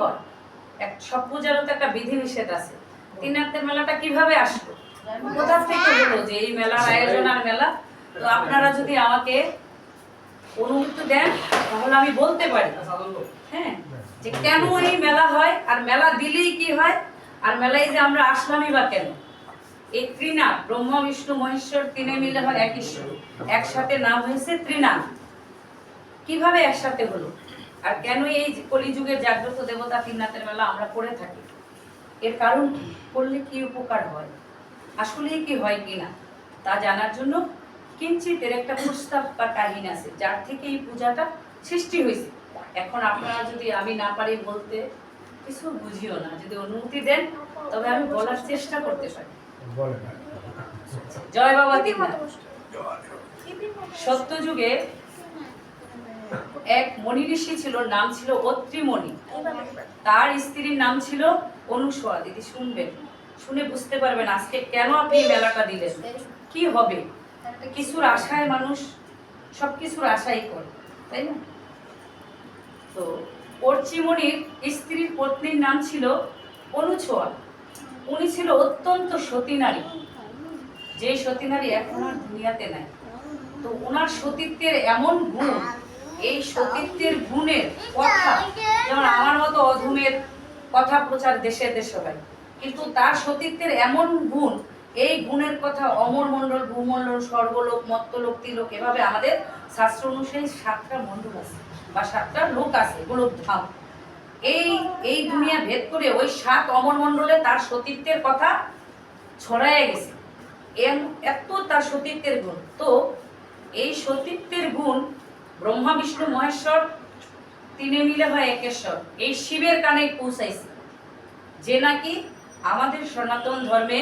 হয় এক সব পূজারও তো একটা বিধি নিষেধ আছে। তিনাত্মের মেলাটা কীভাবে আসলো? কোথা থেকে হলো যে এই মেলার আয়োজন আর মেলা? তো আপনারা যদি আমাকে অনুমতি দেন তাহলে আমি বলতে পারি। হ্যাঁ যে কেন এই মেলা হয় আর মেলা দিলেই কি হয়? আর মেলায় যে আমরা আসলামই বা কেন? এই ত্রিনাথ ব্রহ্মা বিষ্ণু মহেশ্বর তিনে মিলে হয় এক ঈশ্বর। একসাথে নাম হয়েছে ত্রিনাথ কীভাবে একসাথে হলো? আর কেন এই কলিযুগের জাগ্রত দেবতা ত্রিনাথের মেলা আমরা করে থাকি? এর কারণ কি? করলে কি উপকার হয়? আসলেই কি হয় কিনা? তা জানার জন্য কিঞ্চিত এর একটা প্রস্তাব বা কাহিনী আছে যার থেকে এই পূজাটা সৃষ্টি হয়েছে। এখন আপনারা যদি আমি না পারি বলতে কিছু বুঝিও না। যদি অনুমতি দেন তবে আমি বলার চেষ্টা করতে পারি। জয় বাবা সত্য সত্যযুগে এক মণি ঋষি ছিল নাম ছিল অত্রিমণি। তার স্ত্রীর নাম ছিল অনুসয়া। দিদি শুনবেন শুনে বুঝতে পারবেন আজকে কেন আপনি এই মেলাটা দিলেন? কি হবে? কিছুর আশায় মানুষ সব কিছুর আশাই করে তাই না? তো অর্চিমণির স্ত্রীর পত্নীর নাম ছিল অনুছোয়া উনি ছিল অত্যন্ত সতী নারী। যে সতী নারী এখন আর দুনিয়াতে নাই। তো ওনার সতীত্বের এমন গুণ এই সতীত্বের গুণের কথা, যেমন আমার মতো অধমের কথা প্রচার দেশে দেশে হয় কিন্তু তার সতীত্বের এমন গুণ, এই গুণের কথা অমর মণ্ডল, ভূমণ্ডল, স্বর্গলোক, মত্তলোক, তিলোক, এভাবে আমাদের শাস্ত্র অনুসারে সাতটা মণ্ডল আছে, বা সাতটা লোক আছে, গোলক ধাম। এই এই দুনিয়া ভেদ করে ওই সাত অমর মণ্ডলে তার সতীত্বের কথা ছড়ায় গেছে। এত তার সতীত্বের গুণ। তো এই সতীত্বের গুণ ব্রহ্মা, বিষ্ণু, মহেশ্বর, তিনে মিলে হয় একেশ্বর। এই শিবের কানে পৌঁছাইছে, যে নাকি আমাদের সনাতন ধর্মে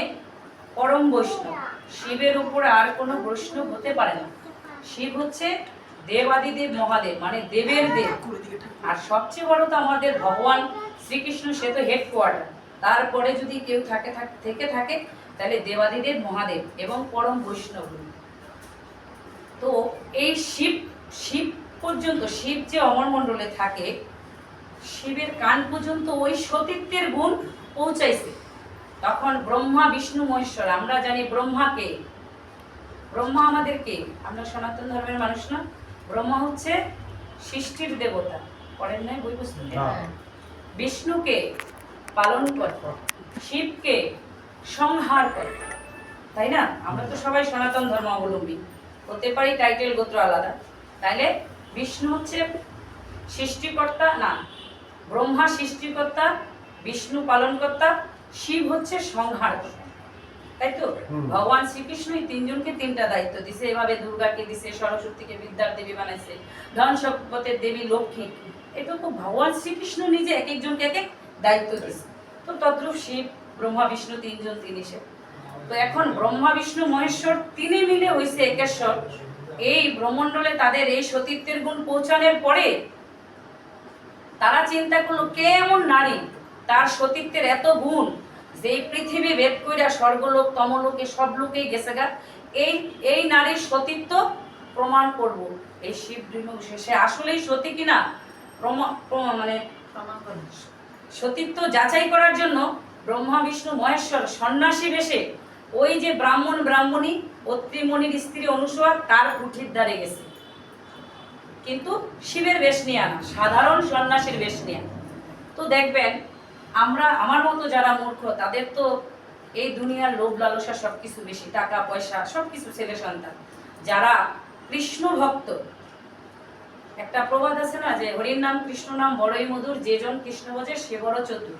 পরম বৈষ্ণব। শিবের উপর আর কোনো বৈষ্ণব হতে পারে না। শিব হচ্ছে দেবাদিদেব মহাদেব মানে দেবের দেব। আর সবচেয়ে বড় তো আমাদের ভগবান শ্রীকৃষ্ণ, সে তো হেডকোয়ার্টার। তারপরে যদি কেউ থাকে, থেকে থাকে, তাহলে দেবাদিদেব মহাদেব এবং পরম বৈষ্ণব। তো এই শিব শিব পর্যন্ত শিব যে অমর অমরমণ্ডলে থাকে শিবের কান পর্যন্ত ওই সতীত্বের গুণ পৌঁছাইছে। তখন ব্রহ্মা বিষ্ণু মহেশ্বর আমরা জানি ব্রহ্মাকে ব্রহ্মা আমাদের কে? আমরা সনাতন ধর্মের মানুষ না। ব্রহ্মা হচ্ছে সৃষ্টির দেবতা। পড়েন নাই বই না। বিষ্ণুকে পালন করে। শিবকে সংহার করে। তাই না? আমরা তো সবাই সনাতন ধর্মাবলম্বী। হতে পারি টাইটেল গোত্র আলাদা। তাইলে বিষ্ণু হচ্ছে সৃষ্টিকর্তা না ব্রহ্মা সৃষ্টিকর্তা বিষ্ণু পালনকর্তা শিব হচ্ছে সংহারকর্তা তাই তো। ভগবান শ্রীকৃষ্ণই তিনজনকে তিনটা দায়িত্ব দিছে। এভাবে দুর্গাকে দিছে সরস্বতীকে বিদ্যার দেবী বানাইছে ধন সম্পদের দেবী লক্ষ্মী। এটা তো ভগবান শ্রীকৃষ্ণ নিজে এক একজনকে এক এক দায়িত্ব দিছে। তো তদ্রূপ শিব ব্রহ্মা বিষ্ণু তিনজন তিনি সে। তো এখন ব্রহ্মা বিষ্ণু মহেশ্বর তিনি মিলে হয়েছে একেশ্বর। এই ব্রহ্মণ্ডলে তাদের এই সতীত্বের গুণ পৌঁছানোর পরে তারা চিন্তা করল কে এমন নারী তার সতীত্বের এত গুণ যে এই পৃথিবী ভেদ কইরা স্বর্গলোক তমলোকে সব লোকেই গেছে গা? এই এই নারীর সতীত্ব প্রমাণ করব। এই শিব সে আসলেই সতী কিনা? মানে সতীত্ব যাচাই করার জন্য ব্রহ্মা বিষ্ণু মহেশ্বর সন্ন্যাসী বেশে ওই যে ব্রাহ্মণ ব্রাহ্মণী, অত্রিমণির স্ত্রী অনুসয়া, তার কুঠির দ্বারে গেছে। কিন্তু শিবের বেশ নিয়ে আনা সাধারণ সন্ন্যাসীর বেশ নিয়ে। তো দেখবেন, আমরা, আমার মতো যারা মূর্খ, তাদের তো এই দুনিয়ার লোভ লালসা সবকিছু বেশি, টাকা, পয়সা, সবকিছু ছেলে সন্তান। যারা কৃষ্ণ ভক্ত, একটা প্রবাদ আছে না যে, হরির নাম, কৃষ্ণ নাম বড়ই মধুর, যে জন কৃষ্ণ বোঝে সে বড় চতুর।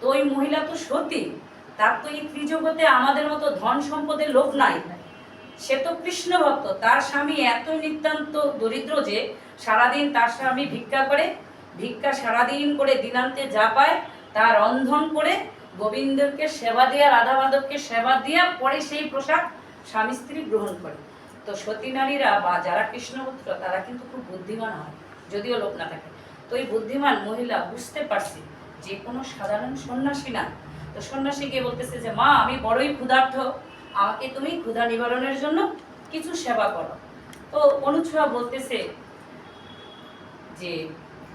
তো ওই মহিলা তো সতী। তার তো এই ত্রিজগতে আমাদের মতো ধন সম্পদের লোভ নাই। সে তো কৃষ্ণ ভক্ত, তার স্বামী এতই নিতান্ত দরিদ্র যে সারাদিন তার স্বামী ভিক্ষা করে, ভিক্ষা সারাদিন করে দিনান্তে যা পায় তার রন্ধন করে গোবিন্দকে সেবা দিয়া রাধা মাধবকে সেবা দিয়া পরে সেই প্রসাদ স্বামী স্ত্রী গ্রহণ করে। তো সতী নারীরা বা যারা কৃষ্ণপুত্র, তারা কিন্তু খুব বুদ্ধিমান হয়, যদিও লোক না থাকে। তো এই বুদ্ধিমান মহিলা বুঝতে পারছি যে কোনো সাধারণ সন্ন্যাসী না তো সন্ন্যাসী গিয়ে বলতেছে যে, মা, আমি বড়ই ক্ষুধার্থ আমাকে তুমি ক্ষুধা নিবারণের জন্য কিছু সেবা করো। তো অনুছোয়া বলতেছে যে,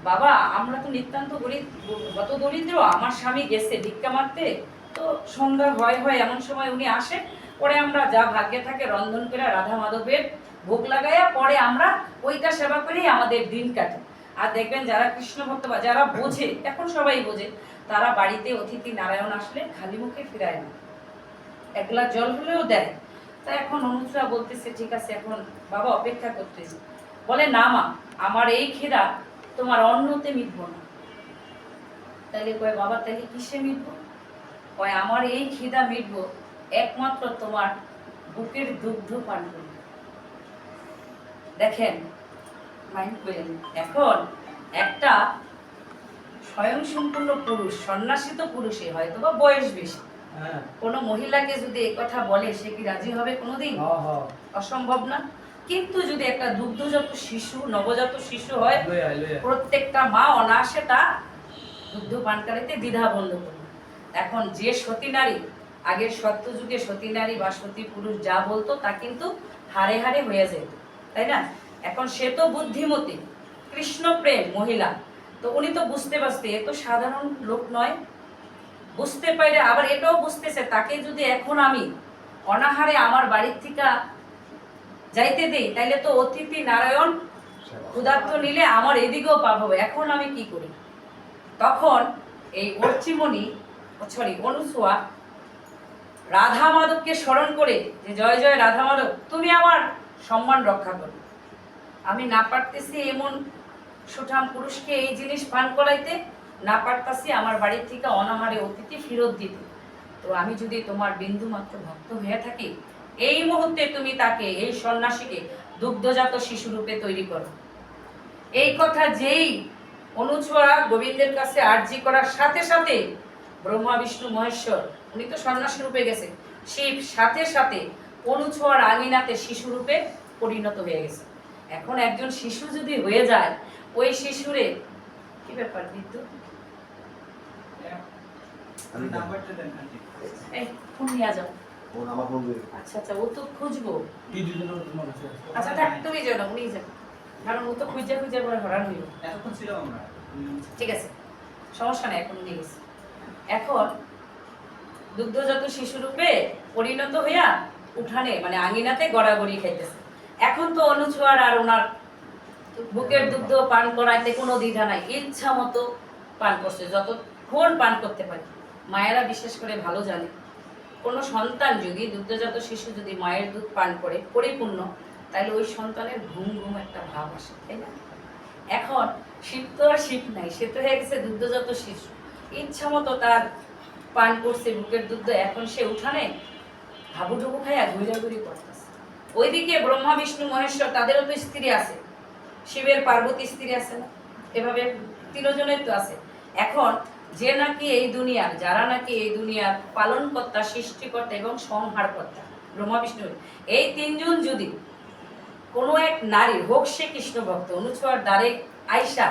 বাবা, আমরা তো নিতান্ত গরিব গত দরিদ্র, আমার স্বামী গেছে ভিক্ষা মারতে। তো সন্ধ্যা হয় হয়, এমন সময় উনি আসে। পরে আমরা যা ভাগ্যে থাকে রন্ধন করে রাধা মাধবের ভোগ লাগাইয়া পরে আমরা ওইটা সেবা করেই আমাদের দিন কাটে। আর দেখবেন যারা কৃষ্ণ ভক্ত বা যারা বোঝে, এখন সবাই বোঝে। তারা বাড়িতে অতিথি নারায়ণ আসলে খালি মুখে ফিরায় না। এক গ্লাস জল হলেও দেয়। তা এখন অনুচরা বলতেছে, ঠিক আছে, এখন বাবা অপেক্ষা করতেছে। বলে, না মা, আমার এই খেদা তোমার অন্নতে মিটব না। তাইলে কয়, বাবা, তাইলে কিসে মিটব? কয়, আমার এই খিদা মিটব একমাত্র তোমার বুকের দুগ্ধ পান করে দেখেন মাইন্ড এখন একটা স্বয়ং সম্পূর্ণ পুরুষ সন্ন্যাসী তো পুরুষই হয়তো বা বয়স বেশি। হ্যাঁ। কোনো মহিলাকে যদি এই কথা বলে সে কি রাজি হবে কোনোদিন? হ হ অসম্ভব না। কিন্তু যদি একটা দুগ্ধজাত শিশু নবজাত শিশু হয় প্রত্যেকটা মা অনায়াসে তা দুগ্ধ পানকারীতে দ্বিধা বন্ধ করবে। এখন যে সতী নারী আগের সত্য যুগে সতী নারী বা সতী পুরুষ যা বলতো তা কিন্তু হারে হারে হয়ে যেত। তাই না? এখন সে তো বুদ্ধিমতী কৃষ্ণ প্রেম মহিলা। তো উনি তো বুঝতে পারছে, এ তো সাধারণ লোক নয়। বুঝতে পারে আবার এটাও বুঝতেছে, তাকে যদি এখন আমি অনাহারে আমার বাড়ির থেকে যাইতে দেই, তাইলে তো অতিথি নারায়ণ ক্ষুধার্ত নিলে আমার এদিকেও পাপ হবে, এখন আমি কি করি? তখন এই অর্চিমণি সরি অনুসুয়া রাধা মাধবকে স্মরণ করে যে জয় জয় রাধা মাধব, তুমি আমার সম্মান রক্ষা করো। আমি না পারতেছি এমন সুঠাম পুরুষকে এই জিনিস পান করাইতে না পারতাছি, আমার বাড়ির থেকে অনাহারে অতিথি ফেরত দিতে। তো আমি যদি তোমার বিন্দু মাত্র ভক্ত হয়ে থাকি, এই মুহূর্তে তুমি তাকে, এই সন্ন্যাসীকে দুগ্ধজাত শিশুরূপে তৈরি করো। এই কথা যেই অনুছোয়া গোবিন্দের কাছে আর্জি করার সাথে সাথে ব্রহ্মা, বিষ্ণু, মহেশ্বর, উনি তো সন্ন্যাসী রূপে গেছে শিব সাথে সাথে অনুছোয়ার আঙিনাতে শিশু রূপে পরিণত হয়ে গেছে। এখন একজন শিশু যদি হয়ে যায় ওই শিশুরে। কি ব্যাপার বিদ্যুৎ ফোন নিয়ে যাও। দিয়ে। আচ্ছা আচ্ছা ও তো খুঁজবো। কি দুজনের তোমার আছে? আচ্ছা থাক তুমি যাও না উনি যাও কারণ ও তো খুঁজে খুঁজে পরে হরান হইল। এতক্ষণ ছিলাম আমরা। ঠিক আছে সমস্যা নেই এখন নিয়ে গেছি। এখন দুগ্ধজাত শিশুরূপে পরিণত হইয়া উঠানে মানে আঙিনাতে গড়াগড়ি খাইতেছে। এখন তো অনুছোয়ার আর ওনার বুকের দুগ্ধ পান করাইতে কোনো দ্বিধা নাই, ইচ্ছা মতো পান করছে যতক্ষণ পান করতে পারে। মায়েরা বিশেষ করে ভালো জানে। কোনো সন্তান যদি, দুগ্ধজাত শিশু যদি মায়ের দুধ পান করে, পরিপূর্ণ তাহলে ওই সন্তানের ঘুম ঘুম একটা ভাব আসে, তাই না? এখন শীত তো আর শীত নাই, সে তো হয়ে গেছে দুগ্ধজাত শিশু। ইচ্ছা মতো তার পান করছে, বুকের দুগ্ধ এখন সে উঠানে হাবুডুবু খাইয়া ঘুরাঘুরি করতেছে ওইদিকে ব্রহ্মা, বিষ্ণু, মহেশ্বর, তাদেরও তো স্ত্রী আছে। শিবের পার্বতী স্ত্রী আছে না এভাবে তিনজনের তো আছে। এখন যে নাকি এই দুনিয়ার, যারা নাকি এই দুনিয়ার পালনকর্তা, সৃষ্টিকর্তা এবং সংহারকর্তা ব্রহ্মা বিষ্ণু, এই তিনজন যদি কোনো এক নারী হোক সে কৃষ্ণ ভক্ত অনুছোয়ার দ্বারে আয়সা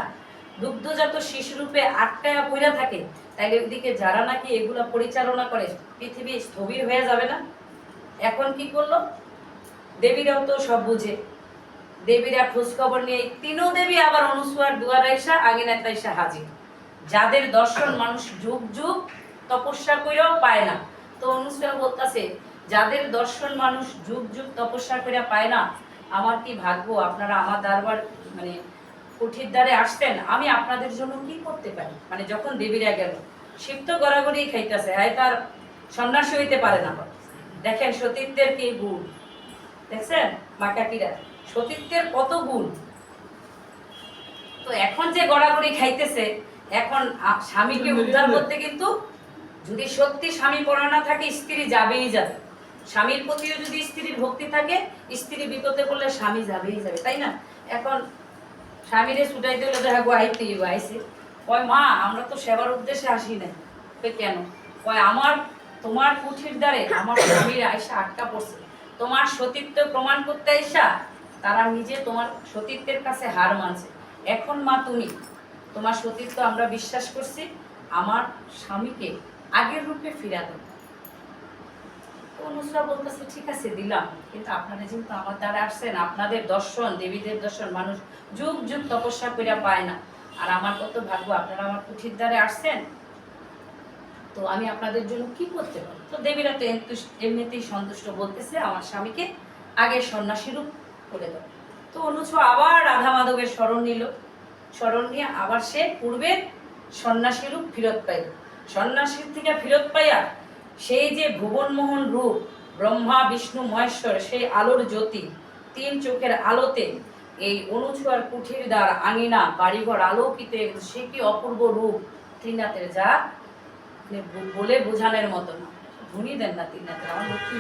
দুগ্ধজাত শিশুরূপে আটকায়া পইরা থাকে, তাইলে ওইদিকে যারা নাকি এগুলা পরিচালনা করে, পৃথিবী স্থবির হয়ে যাবে না? এখন কি করল? দেবীরাও তো সব বুঝে। দেবীরা খোঁজ খবর নিয়ে তিনও দেবী, আবার অনুসুয়ার দুয়ার আইসা আগিনাত আইসা হাজির। যাদের দর্শন মানুষ যুগ যুগ তপস্যা কইরাও পায় না। তো অনুসুয়া বলতাছে, যাদের দর্শন মানুষ যুগ যুগ তপস্যা কইরা পায় না, আমার কি ভাগ্য? আপনারা আমার দরবার মানে কুঠির দ্বারে আসতেন আমি আপনাদের জন্য কি করতে পারি? মানে যখন দেবীরা গেল, শিব তো গড়াগড়ি খাইতেছে হ্যাঁ তার সন্ন্যাসী হইতে পারে না। দেখেন সতীত্বের কি গুণ? দেখছেন? মাকাকিরা? সতীত্বের কত গুণ? তো এখন যে গড়াগড়ি খাইতেছে এখন স্বামীকে উদ্ধার করতে কিন্তু যদি সত্যি স্বামী পড়া থাকে স্ত্রী যাবেই যাবে। স্বামীর প্রতিও যদি স্ত্রীর ভক্তি থাকে স্ত্রী বিপদে পড়লে স্বামী যাবেই যাবে তাই না? এখন স্বামীরে ছুটাইতে হলে দেখা গো আইতে আইসে কয় মা আমরা তো সেবার উদ্দেশ্যে আসি না কেন? কয় আমার তোমার কুঠির দ্বারে আমার স্বামীর আয়সা আটকা পড়ছে। তোমার সতীত্ব প্রমাণ করতে আইসা তারা নিজে তোমার সতীত্বের কাছে হার মানছে। এখন মা তুমি, তোমার সতীত্ব আমরা বিশ্বাস করছি, আমার স্বামীকে আগের রূপে ফিরা দেবো তো বলতেছে, ঠিক আছে, দিলাম। কিন্তু আপনারা যেহেতু আমার দ্বারা আসছেন, আপনাদের দর্শন, দেবীদের দর্শন, মানুষ যুগ যুগ তপস্যা করে পায় না। আর আমার কত ভাগ্য, আপনারা আমার কুঠির দ্বারে আসছেন? তো আমি আপনাদের জন্য কি করতে পারি? তো দেবীরা তো এমনি- এমনিতেই সন্তুষ্ট বলতেছে, আমার স্বামীকে আগে সন্ন্যাসীরূপ করে দাও তো অনুজ আবার রাধা মাধবের স্মরণ নিল। স্মরণ নিয়ে আবার সে পূর্বের সন্ন্যাসীরূপ ফেরত পাইল। সন্ন্যাসীর থেকে ফেরত পাইয়া সেই যে ভুবনমোহন রূপ, ব্রহ্মা, বিষ্ণু, মহেশ্বর, সেই আলোর জ্যোতি, তিন চোখের আলোতে এই অনুছুয়ার কুঠির দ্বার আঙিনা, বাড়িঘর আলোকিত সে কি অপূর্ব রূপ ত্রিনাথের যা মানে বলে বোঝানোর মতো না। না লক্ষ্মী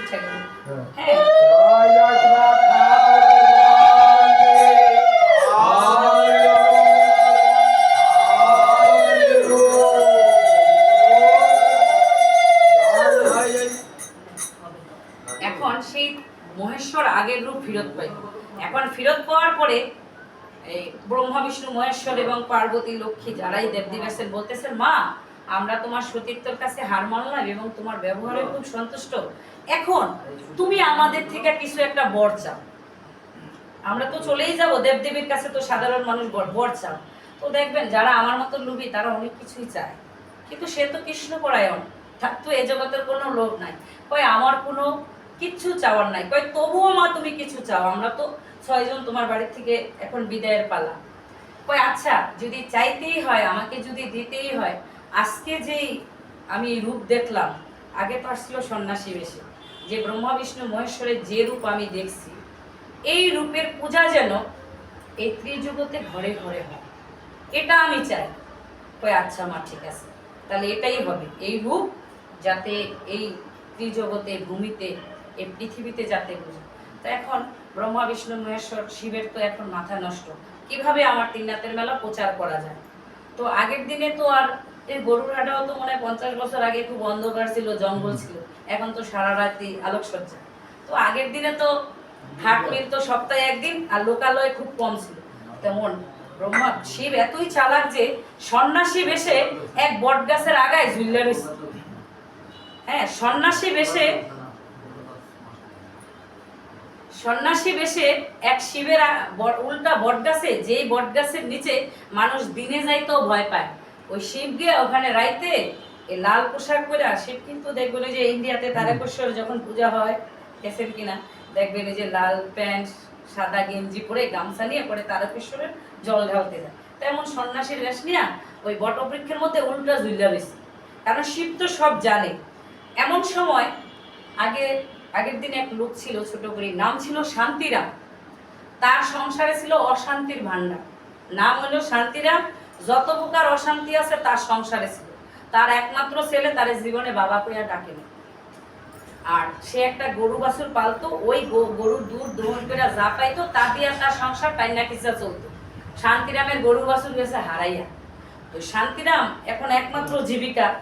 এখন সেই মহেশ্বর আগের রূপ ফেরত পাই এখন ফিরত পাওয়ার পরে এই ব্রহ্মা, বিষ্ণু, মহেশ্বর এবং পার্বতী, লক্ষ্মী যারাই দেবদেবী আছেন বলতেছেন, মা আমরা তোমার সতীর্থর কাছে হার মানলাম এবং তোমার ব্যবহারে খুব সন্তুষ্ট। এখন তুমি আমাদের থেকে কিছু একটা বর চাও। আমরা তো চলেই যাব, দেবদেবীর কাছে তো সাধারণ মানুষ বর চাও। তো দেখবেন, যারা আমার মতো লুবি তারা অনেক কিছুই চায়। কিন্তু সে তো কৃষ্ণপরায়ণ। তার তো, এ জগতের কোনো লোভ নাই। কয়, আমার কোনো কিচ্ছু চাওয়ার নাই। কয়, তবুও মা, তুমি কিছু চাও। আমরা তো ছয়জন তোমার বাড়ি থেকে এখন বিদায়ের পালা। কয় আচ্ছা যদি চাইতেই হয়, আমাকে যদি দিতেই হয় আজকে যেই আমি রূপ দেখলাম, আগে তো আসছিল সন্ন্যাসী বেশে। যে ব্রহ্মা, বিষ্ণু, মহেশ্বরের যে রূপ আমি দেখছি, এই রূপের পূজা যেন এই ত্রিজগতে ঘরে ঘরে হয়। এটা আমি চাই। কয় আচ্ছা মা, ঠিক আছে। তাহলে এটাই হবে। এই রূপ যাতে এই ত্রিজগতে ভূমিতে, এই পৃথিবীতে যাতে বুঝে তো এখন ব্রহ্মা, বিষ্ণু, মহেশ্বর, শিবের তো এখন মাথা নষ্ট। কীভাবে আমার তিননাথের মেলা প্রচার করা যায়? তো আগের দিনে তো আর এই গরুর হাটাও তো মনে হয় পঞ্চাশ বছর আগে খুব অন্ধকার ছিল জঙ্গল ছিল। এখন তো সারা রাতি আলোকসজ্জা। তো আগের দিনে তো হাট মিলতো সপ্তাহে একদিন আর লোকালয় খুব কম ছিল। তেমন ব্রহ্মা শিব এতই চালাক যে সন্ন্যাসী বেশে এক বট গাছের আগায় ঝুললে রয়েছে হ্যাঁ সন্ন্যাসী বেশে সন্ন্যাসী বেশে এক শিবের উল্টা বটগাছে যেই বটগাছের নিচে মানুষ দিনে যাইতেও ভয় পায়। ওই শিব গিয়ে ওখানে রাইতে এই লাল পোশাক পরে শিব কিন্তু দেখবেন যে ইন্ডিয়াতে তারকেশ্বর যখন পূজা হয় গেছেন কিনা দেখবেন এই যে লাল প্যান্ট সাদা গেঞ্জি পরে গামছা নিয়ে পরে তারকেশ্বরের জল ঢালতে যায়। তেমন সন্ন্যাসীর বেশ নিয়ে ওই বটবৃক্ষের মধ্যে উল্টা ঝুল্লা রয়েছে। কারণ শিব তো সব জানে। এমন সময় আগে আগের দিন এক লোক ছিল ছোট করে নাম ছিল শান্তিরাম। তার সংসারে ছিল অশান্তির ভান্ডার নাম হলো শান্তিরাম যত প্রকার অশান্তি আছে, তার সংসারে ছিল। তার একমাত্র ছেলে তার জীবনে বাবা কইয়া ডাকেনি। আর সে একটা গরু বাছুর পালতো, ওই গো- গরুর দুধ দহন করে যা পাইতো, তা দিয়ে তার সংসার টাইনা কিসা চলতো? শান্তিরামের গরু বাছুর গেছে হারাইয়া। তো শান্তিরাম এখন একমাত্র জীবিকা।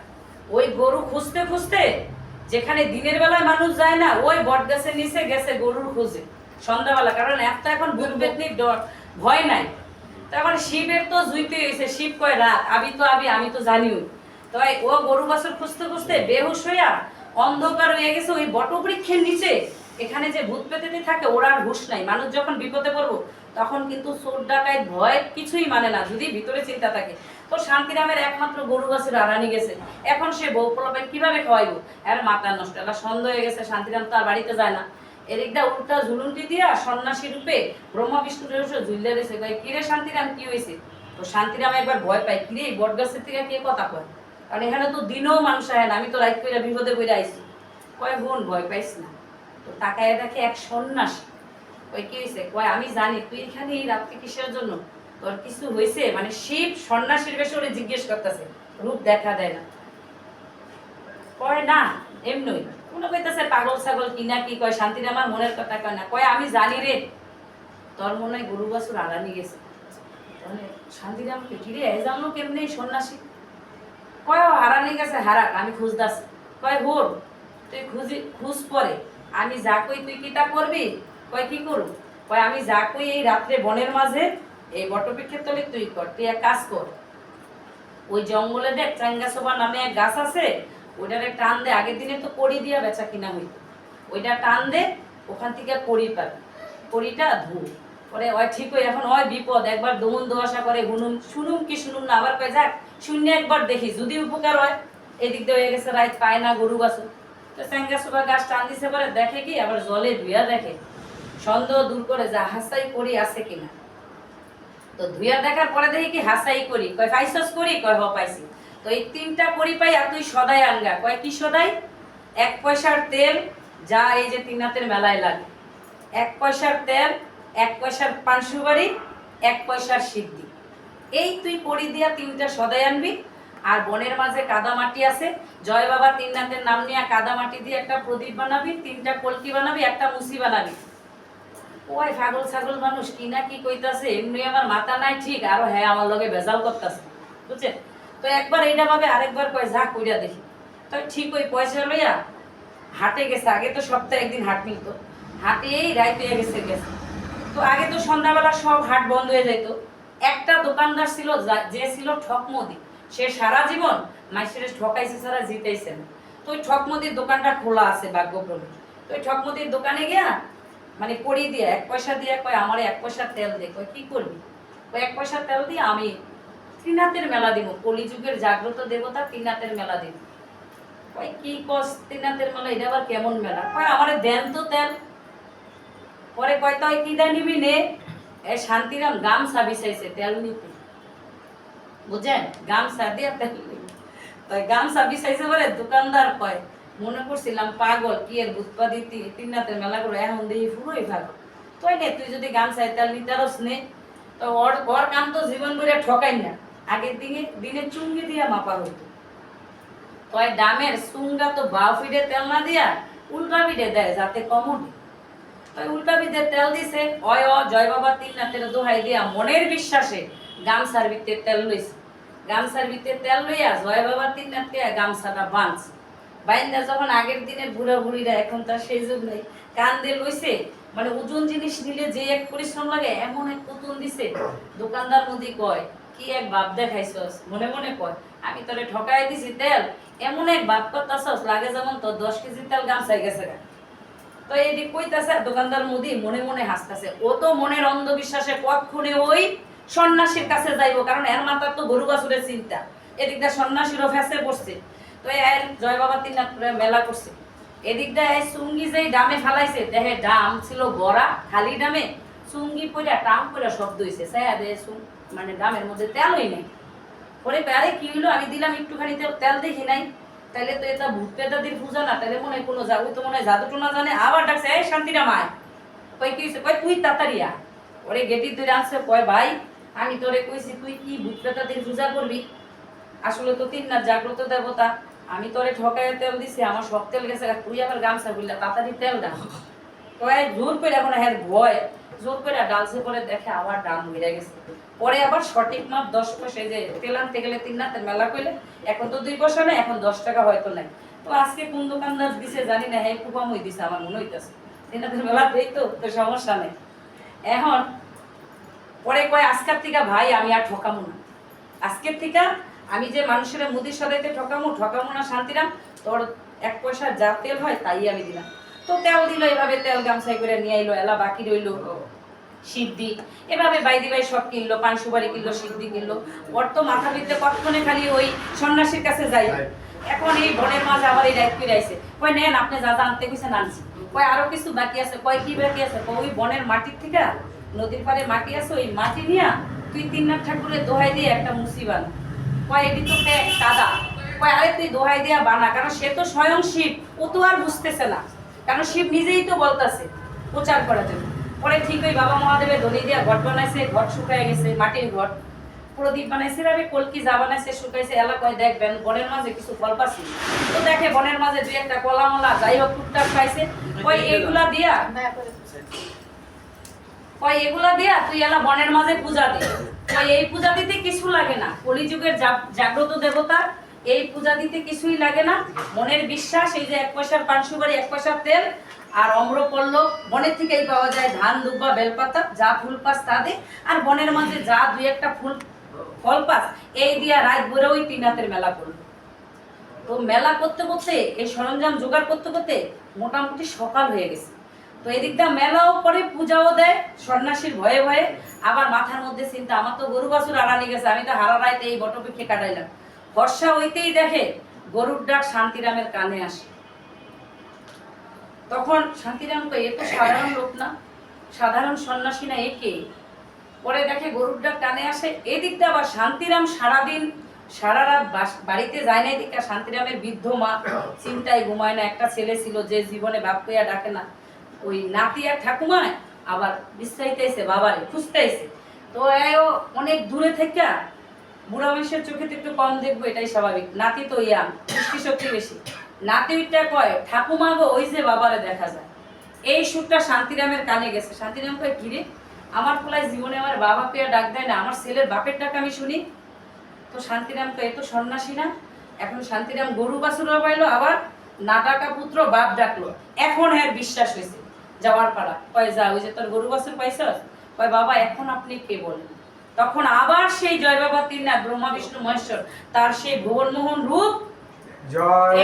ওই গরু খুঁজতে খুঁজতে যেখানে দিনের বেলায় মানুষ যায় না, ওই বট গাছের নিচে গেছে গরুর খোঁজে। সন্ধ্যাবেলা, কারণ একটা এখন ভয় নাই। তারপরে শিবের তো জুইতে হয়েছে শিব কয় রাত আমি তো আবি, আমি তো জানিও। তো এই ও গরু বাছুর খুঁজতে খুঁজতে বেহুশ হইয়া অন্ধকার হয়ে গেছে ওই বটবৃক্ষের নিচে। এখানে যে ভূত পেতেতে থাকে, ওর আর হুশ নাই। মানুষ যখন বিপদে পড়ব, তখন কিন্তু চোর ডাকায় ভয় কিছুই মানে না, যদি ভিতরে চিন্তা থাকে। তো শান্তিরামের একমাত্র গরু গাছের আড়ানি গেছে। এখন সে বউ পোলাপাই কীভাবে খাওয়াইবো? এর মাথা নষ্ট সন্দেহ হয়ে গেছে, শান্তিরাম তো আর বাড়িতে যায় না। এদিকটা উল্টা ঝুলুনটি দিয়া সন্ন্যাসী রূপে ব্রহ্মা, বিষ্ণু রহস্য ঝুললে রয়েছে কয়, কিরে শান্তিরাম, কি হয়েছে তো শান্তিরাম একবার ভয় পায়, কিরে, এই বটগাছের থেকে কে কথা কয়? কারণ এখানে তো দিনেও মানুষ আয় না, আমি তো রাত কইরা বিপদে পড়ে আইছি। কয়, বোন, ভয় পাইস না? তো তাকায় দেখে এক সন্ন্যাসী, কয়, কি হয়েছে কয়, আমি জানি, তুই এখানে এই রাত্রি কিসের জন্য? তোর কিছু হয়েছে মানে শিব সন্ন্যাসীর বেশি ওরে জিজ্ঞেস করতেছে, রূপ দেখা দেয় না? কয়, না, এমনই। কোনো কইতেছে পাগল ছাগল কি না কি কয়, শান্তির আমার মনের কথা কয় না। কয়, আমি জানি রে, তোর মনে হয় গরু বাছুর আড়ানি গেছে। তাহলে শান্তিরামকে এ জানো কেমনি সন্ন্যাসী? কয় হারানি গেছে, হারাক, আমি খুঁজদাছি কয়, হোর, তুই খুঁজি, খুঁজ পরে। আমি যা কই তুই কিটা করবি? কয়, কি করু? কয়, আমি যা কই এই রাত্রে বনের মাঝে, এই বটবৃক্ষের তলে তুই কর, তুই এক কাজ কর। ওই জঙ্গলে দেখ, চাঙ্গাসোবা নামে এক গাছ আছে ওইটারে টান দে, আগের দিনে তো কড়ি দিয়া বেচা কিনা হইতো। ওইটা টান দে, ওখান থেকে কড়ি পাবি। কড়িটা ধু। পরে ওই ঠিক হই এখন ওই বিপদ, একবার দমন দোয়াশা করে গুনুম শুনুম কি শুনুম না, আবার কয় যাক, শূন্য একবার দেখি, যদি উপকার হয়, এদিক দিয়ে হয়ে গেছে রাত পায় না গরু বাছুর। তো স্যাঙ্গা সুবা গাছ টান দিছে পরে দেখে কি, আবার জলে ধুইয়া দেখে। সন্দেহ দূর করে যা, হাসাই করি আছে কিনা। তো ধুইয়া দেখার পরে দেখি কি, হাসাই করি। কয়, পাইছস করি? কয়, হ, পাইছি। তো এই তিনটা করি পাই আর তুই সদাই আনগা। কয় কি সদাই? এক পয়সার তেল, যা এই যে তিনাতের মেলায় লাগে। এক পয়সার তেল, এক পয়সার পান সুপারি এক পয়সার সিদ্ধি। এই তুই করি দিয়া তিনটা সদাই আনবি, আর বনের মাঝে কাদা মাটি আছে। জয় বাবা তিননাথের নাম নিয়ে কাদা মাটি দিয়ে একটা প্রদীপ বানাবি, তিনটা কলকি বানাবি, একটা মুসি বানাবি। ওই ছাগল ছাগল মানুষ কি না কি কইতাছে, এমনি আমার মাথা নাই ঠিক, আরও হ্যাঁ আমার লগে ভেজাল করতেছে। বুঝছেন? তো একবার এইটা ভাবে আরেকবার কয়, যা কইরা দেখি। তো ঠিক ওই পয়সা লইয়া হাটে গেছে। আগে তো সপ্তাহে একদিন হাট মিলত। হাটে এই রায় পেয়ে গেছে গেছে। তো আগে তো সন্ধ্যাবেলা সব হাট বন্ধ হয়ে যেত একটা দোকানদার ছিল, যা- ছিল ঠকমদি সে সারা জীবন মাইসের ঠকাইছে সারা জিতেছে না। তো ওই ঠকমদির দোকানটা খোলা আছে ভাগ্যক্রমে তো ওই ঠকমদির দোকানে গিয়া মানে করি দিয়ে, এক পয়সা দিয়ে কয়, আমার এক পয়সা তেল দে। কয়, কি করবি? ওই এক পয়সা তেল দিয়ে আমি ত্রিনাথের মেলা দিব, কলিযুগের জাগ্রত দেবতা ত্রিনাথের মেলা দিব। কয়, কি কস, ত্রিনাথের মেলা, এটা আবার কেমন মেলা? কয়, আমারে দেন তো তেল পরে কয় তাই কি দা নিবি নে? এ শান্তিরাম, গামছা বিছাইছে, তেল নিতে বুঝেন? গামছা দিয়ে তেল তাই গামছা বিছাইছে বলে দোকানদার কয়, মনে করছিলাম পাগল, কি এর বুৎপাদি তিননাথের মেলা করে এখন দেখি পুরোই পাগল তুই নে, তুই যদি গামছায় তেল নিতে নে। তো ওর ওর কাম তো জীবন ভরে ঠকাই না। আগের দিনে দিনে চুঙ্গি দিয়া মাপা হইতো। কয় ডামের সুঙ্গা তো বাউ ফিডে তেল না দিয়া উল্টা ফিডে দেয়, যাতে কম ওঠে ওই উল্টা তেল দিছে। অয় অ, জয় বাবা দোহাই দিয়া মনের বিশ্বাসে গামছার ভিতরে তেল লইছে। গামছার ভিতরে তেল লইয়া জয় বাবা তিন নাতকে গামছাটা বাঁধছে। বাইন্দা যখন আগের দিনের বুড়া বুড়িরা, এখন তার সেই যুগ নাই কান দিয়ে লইছে মানে ওজন জিনিস নিলে যে এক পরিশ্রম লাগে, এমন এক পুতুল দিছে। দোকানদার মুদি কয় কি এক বাপ দেখাইছস? মনে মনে কয়, আমি তোরে ঠকাই দিছি তেল, এমন এক বাপ করতাছস, লাগে যেমন তোর দশ কেজি তেল গামছাই গেছে। তো এদিক কইতাছে, দোকানদার মুদি মনে মনে হাসতাছে, ও তো মনের অন্ধবিশ্বাসে কক্ষণে ওই সন্ন্যাসীর কাছে যাইবো, কারণ এর মাথার তো গরু বাছুরের চিন্তা। এদিকটা সন্ন্যাসীরও ফেসে পড়ছে। তো এর জয় বাবা তিন মেলা করছে। এদিকটা এই চুঙ্গি যেই ডামে ফালাইছে দেখে ডাম ছিল বড়া খালি ডামে চুঙ্গি পইরা টাম পইরা শব্দ হইছে। সায়া দে চুং- মানে ডামের মধ্যে তেলই নেই। পরে আরে কি হইল, আমি দিলাম একটুখানি তেল দেখি নাই। তাহলে তো এটা ভূত পেতাদির পূজা না তাহলে মনে হয় কোনো জাদু তো মনে হয় টোনা জানে, আবার ডাকছে, এই শান্তিটা মায়। কই কি কই তুই তাড়াতাড়ি ওরে গেটি ধরে আসছে কয় ভাই, আমি তোরে কইছি তুই কি ভূত পেতাদির পূজা করবি? আসলে তো তিন না জাগ্রত দেবতা, আমি তোরে ঠকায় তেল দিছি, আমার সব তেল গেছে তুই আবার গামছা বললা তাড়াতাড়ি তেল দাও। কয়, জোর করে এখন হ্যাঁ ভয়, জোর করে ডালছে পরে দেখে আবার ডাম বেড়ে গেছে। পরে আবার সঠিক মাপ দশ পয়সা যে তেল আনতে গেলে তিন না মেলা কইলে, এখন তো দুই পয়সা নেই এখন দশ টাকা হয়তো নাই। তো আজকে কোন দোকানদার দিছে জানি না হ্যাঁ কুপামই দিছে, আমার মনে হইতেছে। তিন হাতের মেলা দেই তো তো সমস্যা নেই। এখন, পরে কয়, আজকের থেকে ভাই, আমি আর ঠকামো না। আজকের থেকে আমি যে মানুষের মুদির সদাইতে ঠকামো ঠকামো না শান্তিরাম তোর এক পয়সা যা তেল হয়, তাই আমি দিলাম। তো তেল দিল, এভাবে তেল গামছাই করে নিয়ে আইলো, এলা বাকি রইল। সিদ্ধি এভাবে বাইদি বাই সব কিনলো পান সুপারি কিনলো সিদ্ধি কিনলো। ওর তো মাথা ভিতরে কতক্ষণে খালি ওই সন্ন্যাসীর কাছে যাই। এখন এই বনের মাঝে আবার এই দায়িত্ব ফিরাইছে কয় নেন আপনি যা যা আনতে কইছেন আনছি। কয় আরও কিছু বাকি আছে? কয় কি বাকি আছে? কয় ওই বনের মাটির থেকে নদীর পাড়ে মাটি আছে ওই মাটি নিয়া তুই তিননাথ ঠাকুরের দোহাই দিয়ে একটা মুসি বানা। কয় এটি তো কাদা? কয় আরে তুই দোহাই দিয়া বানা কারণ সে তো স্বয়ং শিব। ও তো আর বুঝতেছে না। কারণ শিব নিজেই তো বলতাছে প্রচার করার জন্য। পরে ঠিক ওই বাবা মহাদেবের দলি দিয়া ঘট বানাইছে, ঘট শুকায় গেছে, মাটির ঘট। প্রদীপ বানাইছে আর কলকি যা বানাইছে, শুকাইছে, এলাকায় দেখবেন বনের মাঝে কিছু ফল পাচ্ছি। তো দেখে বনের মাঝে দুই একটা কলা মলা যাই হোক টুকটাক পাইছে। ওই এগুলা দিয়া? কয় এগুলা দিয়া তুই এলা বনের মাঝে পূজা দে। কয় এই পূজা দিতে কিছু লাগে না। কলিযুগের জাগ- জাগ্রত দেবতা এই পূজা দিতে কিছুই লাগে না। মনের বিশ্বাস, এই যে এক পয়সার পান সুপারি, এক পয়সার তেল আর অম্র অম্রপল্ল, বনের থেকেই পাওয়া যায় ধান দুব্বা বেলপাতা, যা ফুল পাস তা দে। আর বনের মাঝে যা দুই একটা ফুল, ফল পাস, এই দিয়া রাত ভরে ওই তিন রাতের মেলা করল তো মেলা করতে করতে, এই সরঞ্জাম জোগাড় করতে করতে মোটামুটি সকাল হয়ে গেছে। তো এদিকটা মেলাও করে, পূজাও দেয়, সন্ন্যাসীর ভয়ে ভয়ে। আবার মাথার মধ্যে চিন্তা, আমার তো গরু বাছুর আড়ানি গেছে, আমি তো হারা রাইতে এই বটপিঠে কাটাইলাম। বর্ষা হইতেই দেখে গরুর ডাক শান্তিরামের কানে আসে। তখন শান্তিরাম তো এ তো সাধারণ লোক না, সাধারণ সন্ন্যাসী না একে পরে দেখে গরুর ডাক কানে আসে, এদিকটা আবার শান্তিরাম সারাদিন, সারা রাত বাড়িতে যায় না এদিকে শান্তিরামের বৃদ্ধ মা চিন্তায় ঘুমায় না, একটা ছেলে ছিল যে জীবনে বাপ কইয়া ডাকে না। ওই নাতি আর ঠাকুমায় আবার বিশ্রাইতেছে, বাবারে খুঁজতেছে। তো অনেক দূরে থেকে বুড়া মানুষের চোখে তো একটু কম দেখব, এটাই স্বাভাবিক। নাতি তো ইয়াং দৃষ্টি শক্তি বেশি। নাতি ওইটা কয়, ঠাকুমা গো, ওই যে বাবারে দেখা যায়। এই সুরটা শান্তিরামের কানে গেছে। শান্তিরাম কয় কিরে আমার পোলায় জীবনে আমার বাবা পেয়ে ডাক দেয় না, আমার ছেলের বাপের ডাক আমি শুনি। তো শান্তিরাম তো এত সন্ন্যাসী না? এখন শান্তিরাম গরু বাছুরা পাইলো, আবার না ডাকা পুত্র, বাপ ডাকলো। এখন হ্যাঁ বিশ্বাস হয়েছে, যাওয়ার পাড়া কয়, যা, ওই যে তোর গরু বাছুর পাইছস? কয়, বাবা, এখন আপনি কে বলেন? তখন আবার সেই জয় বাবা তিন না ব্রহ্মা বিষ্ণু মহেশ্বর তার সেই ভুবনমোহন রূপ জয়।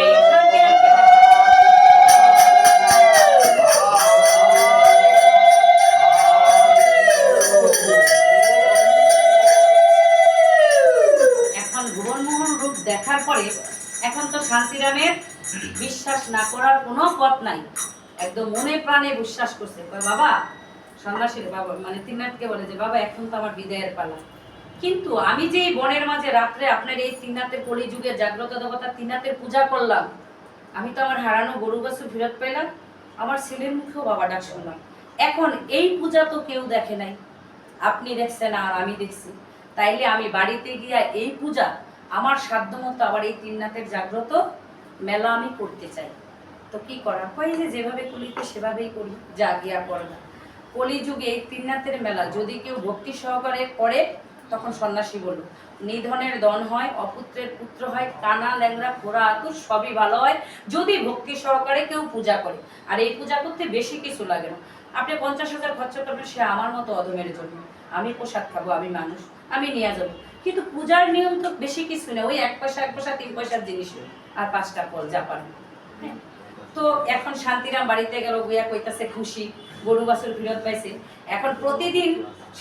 এখন ভুবনমোহন রূপ দেখার পরে এখন তো শান্তিরামের বিশ্বাস না করার কোনো পথ নাই। একদম মনে প্রাণে বিশ্বাস করছে। কয় বাবা সন্ন্যাসীর বাবা মানে তিনাথকে বলে যে, বাবা, এখন তো আমার বিদায়ের পালা। কিন্তু আমি যে বনের মাঝে রাত্রে আপনার এই তিনাতের কলিযুগে জাগ্রত দেবতা তিনাতের পূজা করলাম, আমি তো আমার হারানো গরু গাছ ফেরত পেলাম, আমার ছেলের মুখেও বাবা ডাক শুনলাম। এখন এই পূজা তো কেউ দেখে নাই। আপনি দেখছেন আর আমি দেখছি। তাইলে আমি বাড়িতে গিয়া এই পূজা, আমার সাধ্য মতো আবার এই তিননাথের জাগ্রত মেলা আমি করতে চাই। তো কি করা? হয় যে যেভাবে কলিতে সেভাবেই করি, যা গিয়া করে না কলিযুগে এই তিননাথের মেলা। যদি কেউ ভক্তি সহকারে করে, তখন সন্ন্যাসী বলল, নিধনের দন হয়, অপুত্রের পুত্র হয়, কানা ল্যাংরা ফোড়া আতুর, সবই ভালো হয়, যদি ভক্তি সহকারে কেউ পূজা করে। আর এই পূজা করতে বেশি কিছু লাগে না। আপনি পঞ্চাশ হাজার খরচা করবেন, সে আমার মতো অধমের জন্য। আমি প্রসাদ খাব, আমি মানুষ, আমি নিয়ে যাব। কিন্তু পূজার নিয়ম তো বেশি কিছু না ওই এক পয়সা এক পয়সা, তিন পয়সার জিনিস আর পাঁচটা ফল জাপান তো এখন শান্তিরাম বাড়িতে গেল, গুয়া কইতাছে খুশি। গরু বাছুর ফিরত পাইছে। এখন প্রতিদিন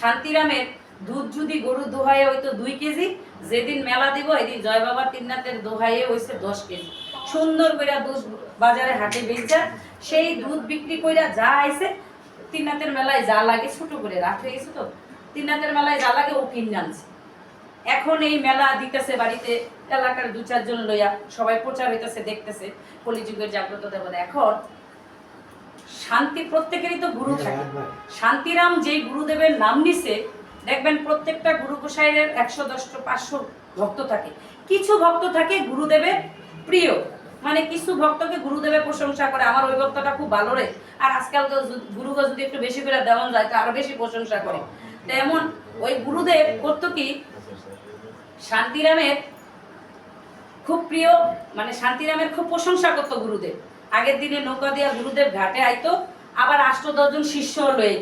শান্তিরামের দুধ যদি গরু দোহাইয়ে হইতো দুই কেজি, যেদিন মেলা দিব এদিন জয় বাবা তিননাথের দোহাইয়ে হইছে দশ কেজি। সুন্দর করে দুধ বাজারে হাটে বেচা সেই দুধ বিক্রি কইরা যা আইছে, তিননাথের মেলায় যা লাগে ছোট করে, রাত হয়ে গেছে তো, তিননাথের মেলায় যা লাগে ও কিনে আনছে। এখন এই মেলা দিতেছে বাড়িতে, এলাকার দু চারজন লইয়া সবাই প্রচার হইতেছে, দেখতেছে, কলিযুগের জাগ্রত দেবতা। এখন শান্তি প্রত্যেকেরই তো গুরু থাকে। শান্তিরাম যেই গুরুদেবের নাম নিছে দেখবেন প্রত্যেকটা গুরু গোসাইয়ের একশো দশটা পাঁচশো ভক্ত থাকে। কিছু ভক্ত থাকে গুরুদেবের প্রিয়। মানে কিছু ভক্তকে গুরুদেবের প্রশংসা করে আমার ওই ভক্তটা খুব ভালো রে। আর আজকাল তো গুরুকে যদি একটু বেশি করে দেওয়া যায় তো আরও বেশি প্রশংসা করে। তেমন ওই গুরুদেব করতো কি? শান্তিরামের খুব প্রিয় মানে শান্তিরামের খুব প্রশংসা করতো গুরুদেব। আগের দিনে নৌকা দিয়া গুরুদেব ঘাটে আইতো, আবার আষ্ট দশজন শিষ্য লয়ে।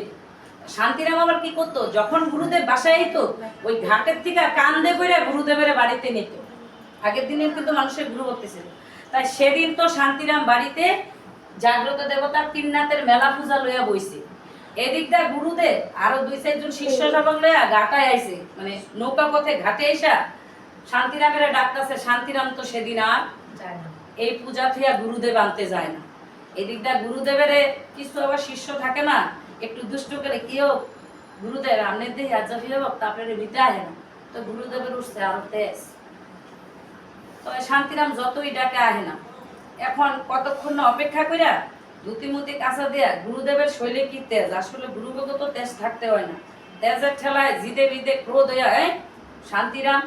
শান্তিরাম আবার কি করতো? যখন গুরুদেব বাসায় আইতো, ওই ঘাটের থেকে কান্দে করে গুরুদেবের বাড়িতে নিত। আগের দিনে কিন্তু মানুষের গুরু করতেছিল তাই সেদিন তো শান্তিরাম বাড়িতে জাগ্রত দেবতার তিননাথের মেলা পূজা লইয়া বইছে। এদিকটা গুরুদেব আরও দুই চারজন শিষ্য সবক লইয়া ঘাটায় আইছে। মানে নৌকা পথে ঘাটে এসা শান্তিরামের ডাকতেছে, শান্তিরাম তো সেদিন আর যায় না। এই পূজা থেকে গুরুদেব আনতে যায় না। এদিকটা গুরুদেবের কিছু আবার শিষ্য থাকে না, একটু দুষ্ট করে কেউ গুরুদেব আমনের দেহে আজা ফিরে তারপরে ভিতে আহে না। তো গুরুদেবের উঠছে আরও তেজ। শান্তিরাম যতই ডাকে আহে না, এখন কতক্ষণ অপেক্ষা কইরা ধুতিমুতি কাঁচা দেয়া গুরুদেবের শৈলে কি তেজ? আসলে গুরুভোগ তো তেজ থাকতে হয় না। তেজের ঠেলায় জিদে বিদে ক্রোধ হইয়া শান্তিরাম,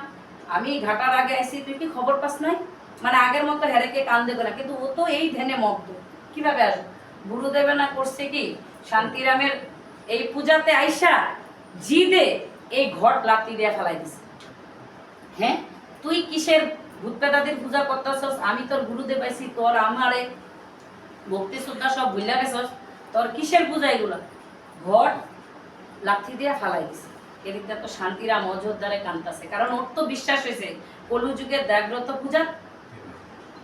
আমি ঘাটার আগে আইসি তুই কি খবর পাস নাই? মানে আগের মতো হেরেকে কান দেবে না। কিন্তু ও তো এই ধ্যানে মগ্ন। কীভাবে আসবে? গুরুদেবে না করছে কি? শান্তিরামের এই পূজাতে আইসা জিদে এই ঘট লাত্তি দিয়ে ফেলাই দিছে। হ্যাঁ? তুই কিসের ভূত পেতাদের পূজা করতেছস? আমি তোর গুরুদেব আইছি, তোর আমারে ভক্তি শ্রদ্ধা সব ভুলে গেছস। তোর কিসের পূজা এগুলো? ঘট লাথি দিয়া ফালাই দিছে। এদিকটা তো শান্তিরাম অযোধ্যারে কান্তাছে। কারণ ওর তো বিশ্বাস হয়েছে কলু যুগের জাগ্রত পূজা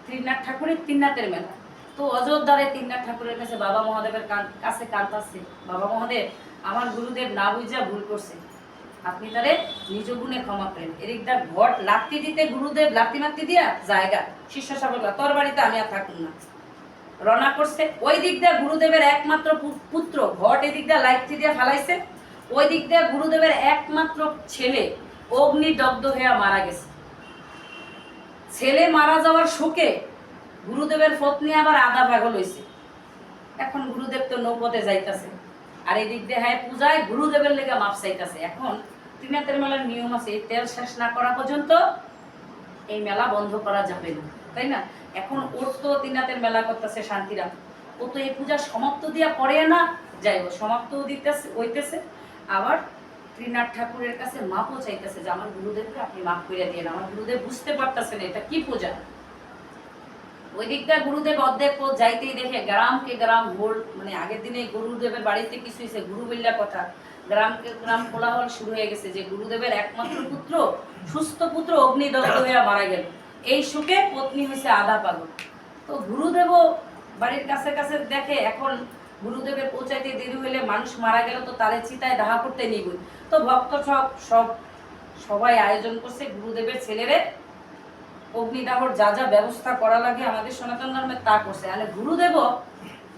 ত্রিনাথ ঠাকুরের তিননাথের মেলা। তো অযোধ্যারে তিনটা ঠাকুরের কাছে বাবা মহাদেবের কাছে কান্তাছে বাবা মহাদেব, আমার গুরুদেব না বুঝা ভুল করছে। আপনি তারে নিজ গুণে ক্ষমা করেন। এদিকটা ঘট লাত্তি দিতে গুরুদেব লাত্তি মাত্তি দিয়া জায়গা। শিষ্য সকলরা তোর বাড়িতে আমি আর থাকুন না। রনা করছে। ওই দিক দিয়ে গুরুদেবের একমাত্র পুত্র, ঘট এদিক দিয়ে লাইটটি দিয়ে ফেলাইছে। ওই দিক দিয়ে গুরুদেবের একমাত্র ছেলে অগ্নিদগ্ধ হয়ে মারা গেছে। ছেলে মারা যাওয়ার শোকে গুরুদেবের পত্নী আবার আধা ভাগ লইছে এখন গুরুদেব তো নৌপথে যাইতাছে। আর এই দিক দিয়ে হ্যাঁ পূজায় গুরুদেবের লেগে মাপ চাইতাছে। এখন তিনাতের মেলার নিয়ম আছে, এই তেল শেষ না করা পর্যন্ত এই মেলা বন্ধ করা যাবে না, তাই না? এখন ওর তো তিনাতের মেলা করতেছে শান্তিরাম ও তো এই পূজা সমাপ্ত দিয়া পড়ে না, যাই হোক, সমাপ্ত দিতেছে, হইতেছে। আবার ত্রিনাথ ঠাকুরের কাছে মাপও চাইতেছে যে আমার গুরুদেবকে আপনি মাপ করে দিয়ে আমার গুরুদেব বুঝতে পারতেছেন এটা কি পূজা? ওই দিকটা গুরুদেব অর্ধেক যাইতেই দেখে গ্রামকে গ্রাম হোল মানে আগের দিনে গুরুদেবের বাড়িতে কিছু হয়েছে গুরু বললা কথা। গ্রামকে গ্রাম কোলাহল শুরু হয়ে গেছে যে গুরুদেবের একমাত্র পুত্র, সুস্থ পুত্র অগ্নিদগ্ধ হয়ে মারা গেল। এই সুখে পত্নী হয়েছে আধা পাগল। তো গুরুদেবও বাড়ির কাছে কাছে দেখে, এখন গুরুদেবের পৌঁছাইতে দেরি হইলে মানুষ মারা গেল তো তারে চিতায় দাহা করতে নিব তো ভক্ত সব সব, সবাই আয়োজন করছে, গুরুদেবের ছেলেরে। অগ্নিদাহর যা যা ব্যবস্থা করা লাগে আমাদের সনাতন ধর্মে তা করছে। মানে গুরুদেব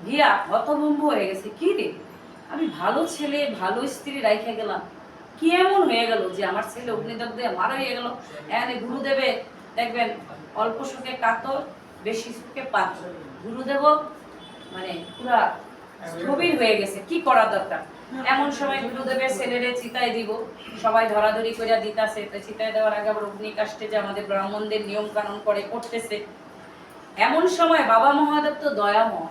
গিয়া হতভম্ব হয়ে গেছে। কি রে? আমি ভালো ছেলে, ভালো স্ত্রী রাইখে গেলাম। কি এমন হয়ে গেল যে আমার ছেলে অগ্নিদগ্ধে মারা হয়ে গেল? এখানে গুরুদেবে, দেখবেন, অল্প সুখে কাতর, বেশি সুখে পাত্র। গুরুদেব মানে পুরা স্থবির হয়ে গেছে। কি করা দরকার? এমন সময় গুরুদেবের ছেলেরে চিতায় দিব। সবাই ধরাধরি করিয়া দিতাছে। তো চিতায় দেওয়ার আগে আবার অগ্নিকাষ্টে যে আমাদের ব্রাহ্মণদের নিয়ম কানুন করে করতেছে। এমন সময় বাবা মহাদেব তো দয়াময়।